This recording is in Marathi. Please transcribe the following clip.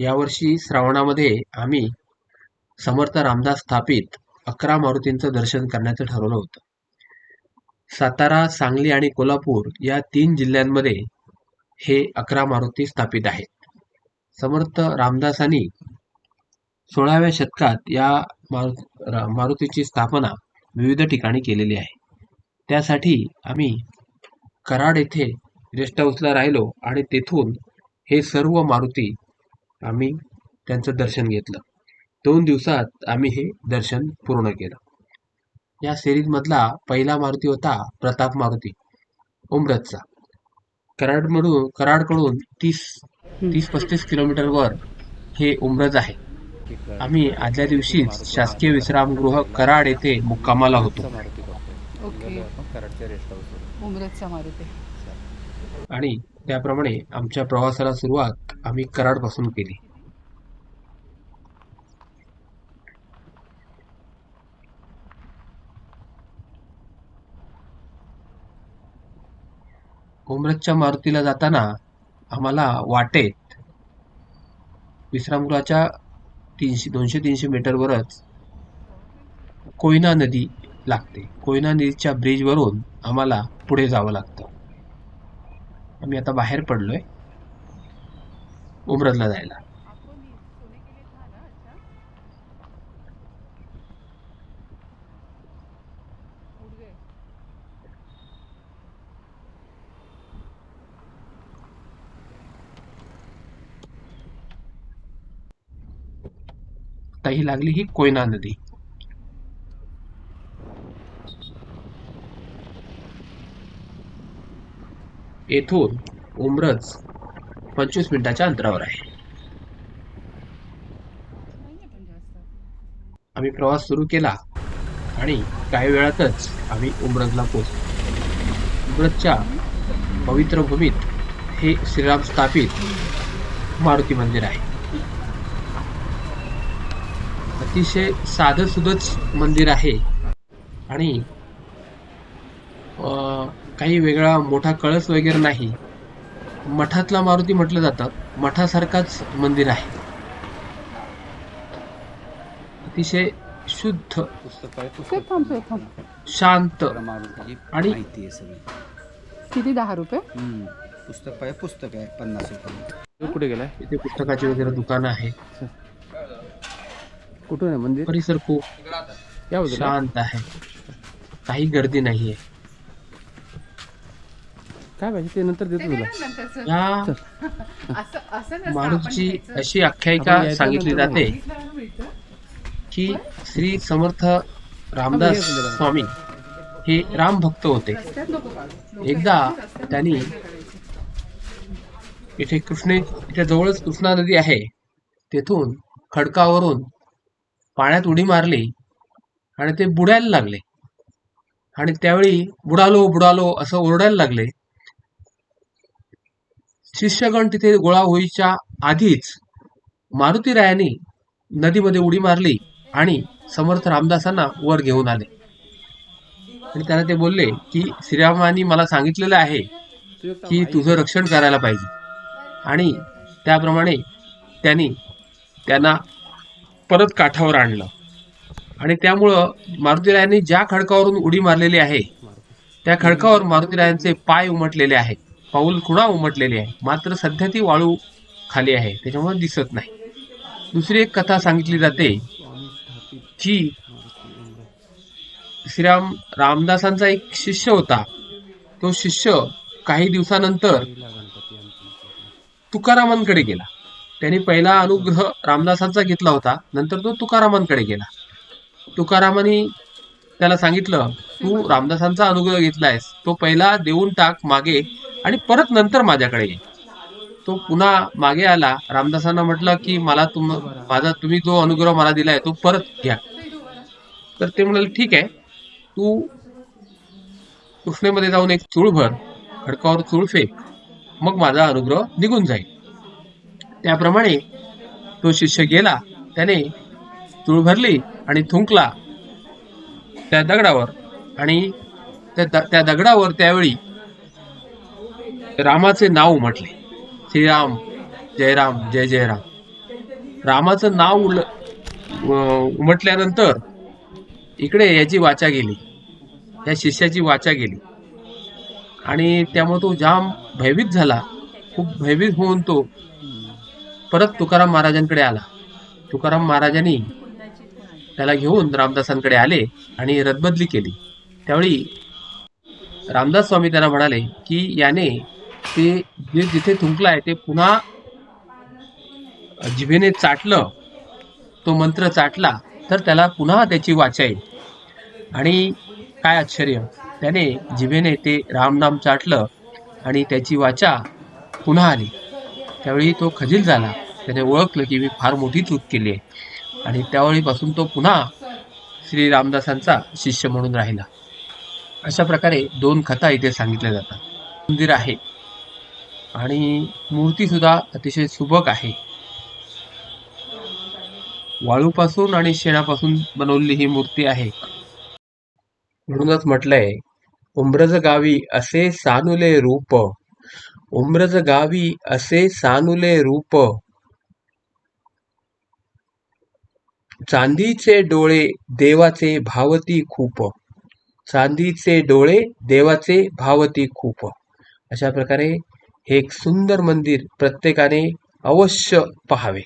यावर्षी श्रावणामध्ये आम्ही समर्थ रामदास स्थापित अकरा मारुतींचं दर्शन करण्याचं ठरवलं होतं. सातारा सांगली आणि कोल्हापूर या तीन जिल्ह्यांमध्ये हे अकरा मारुती स्थापित आहेत. समर्थ रामदासांनी सोळाव्या शतकात या मारु रा- मारुतीची स्थापना विविध ठिकाणी केलेली आहे. त्यासाठी आम्ही कराड येथे गेस्ट हाऊसला राहिलो आणि तेथून हे सर्व मारुती आम्ही त्यांचं दर्शन घेतलं. दोन दिवसात आम्ही हे दर्शन पूर्ण केलं. या सिरीजमधला पहिला मारुती होता प्रताप मारुती उमरतचा. कराडमधून कराडकडून तीस तीस पस्तीस किलोमीटरवर हे उमरज आहे. आम्ही आदल्या दिवशीच शासकीय विश्रामगृह कराड येथे मुक्कामाला होतो. आणि त्याप्रमाणे आमच्या प्रवासाला सुरुवात आम्ही कराडपासून केली. उमरतच्या मारुतीला जाताना आम्हाला वाटेत विश्रामगृहाच्या तीनशे दोनशे तीनशे मीटरवरच कोयना नदी लागते. कोयना नदीच्या ब्रिजवरून आम्हाला पुढे जावं लागतं. आम्ही आता बाहेर पडलोय. उमरदला जायला. ही लागली ही कोयना नदी. येथून उमरज पंचवीस मिनिटाच्या अंतरावर आहे. आम्ही प्रवास सुरू केला आणि काही वेळातच आम्ही उमरजला पोहोचलो. उमरजच्या पवित्र भूमीत हे श्रीराम स्थापित मारुती मंदिर आहे. अतिशय साधं सुधच मंदिर आहे. आणि अं, काही वेगळा मोठा कळस वगैरे नाही. मठातला मारुती म्हटलं जातं. मठासारखाच मंदिर आहे. अतिशय शुद्ध. शांत. आणि- माहिती आहे सगळी. किती दहा रुपये. पुस्तक आहे पुस्तक आहे पन्नास रुपये. कुठे गेलाय? इथे पुस्तकाची वगैरे दुकानं आहे. कुठून आहे मंदिर? परिसर खूप शांत आहे. काही गर्दी नाहीये. काय पाहिजे? ते नंतर देतो तुला. या मारुतीची अशी आख्यायिका आपण सांगितली जाते की श्री समर्थ रामदास स्वामी हे राम भक्त होते. एकदा त्यांनी इथे कृष्णे इथे जवळच कृष्णा नदी आहे. तेथून खडकावरून पाण्यात उडी मारली आणि ते बुडायला लागले. आणि त्यावेळी बुडालो बुडालो असं ओरडायला लागले. शिष्यगण तिथे गोळा होईच्या आधीच मारुतीरायांनी नदीमध्ये उडी मारली आणि समर्थ रामदासांना वर घेऊन आले. आणि त्यांना ते बोलले की श्रीरामांनी मला सांगितलेलं आहे की तुझं रक्षण करायला पाहिजे. आणि त्याप्रमाणे त्यांनी त्यांना परत काठावर आणलं. आणि त्यामुळं मारुतीरायांनी ज्या खडकावरून उडी मारलेली आहे त्या खडकावर मारुतीरायांचे पाय उमटलेले आहेत. पाऊल खुणा उमटलेली आहे? मात्र सध्या ती वाळू खाली आहे त्याच्यामुळे दिसत नाही. दुसरी एक कथा सांगितली जाते की श्रीराम रामदासांचा एक शिष्य होता. तो शिष्य काही दिवसानंतर तुकारामांकडे गेला. त्यांनी पहिला अनुग्रह रामदासांचा घेतला होता नंतर तो तुकारामांकडे गेला. तुकारामांनी त्याला सांगितलं तू रामदासांचा अनुग्रह घेतलायस. तो पहिला देऊन टाक मागे आणि परत नंतर माझ्याकडे ये. तो पुन्हा मागे आला. रामदासांना म्हटलं की मला तुम माझा तुम्ही जो अनुग्रह मला दिलाय तो परत घ्या. तर ते म्हणाले ठीक आहे. तू कृष्णेमध्ये जाऊन एक चूळ भर. खडकावर चूळ फेक. मग माझा अनुग्रह निघून जाईल. त्याप्रमाणे तो शिष्य गेला. त्याने चूळ भरली आणि थुंकला त्या दगडावर. आणि त्या द- त्या दगडावर त्यावेळी रामाचे नाव म्हटले. श्रीराम जयराम जय जय राम रामाचं नाव उल उमटल्यानंतर इकडे याची वाचा गेली. या शिष्याची वाचा गेली. आणि त्यामुळे तो जाम भयभीत झाला. खूप भयभीत होऊन तो परत तुकाराम महाराजांकडे आला. तुकाराम महाराजांनी त्याला घेऊन रामदासांकडे आले आणि रदबदली केली. त्यावेळी रामदास स्वामी त्यांना म्हणाले की याने ते जे जिथे थुंकलाय ते पुन्हा जिभेने चाटलं तो मंत्र चाटला तर त्याला पुन्हा त्याची वाचा येईल. आणि काय आश्चर्य त्याने जिभेने ते रामनाम चाटलं आणि त्याची वाचा पुन्हा आली. त्यावेळी तो खजील झाला. त्याने ओळखलं की मी फार मोठी चूक केली आहे. आणि त्यावेळीपासून तो पुन्हा श्री रामदासांचा शिष्य म्हणून राहिला. अशा प्रकारे दोन कथा इथे सांगितल्या जातात. मंदिर आहे. आणि मूर्ती सुद्धा अतिशय सुबक आहे. वाळूपासून आणि शेणापासून बनवलेली ही मूर्ती आहे. म्हणूनच म्हटलंय उम्रज गावी असे सानुले रूप उम्रज गावी असे सानुले रूप. चांदीचे डोळे देवाचे भावती खूप. चांदीचे डोळे देवाचे भावती खूप. अशा प्रकारे हे एक सुंदर मंदिर प्रत्येकाने अवश्य पहावे.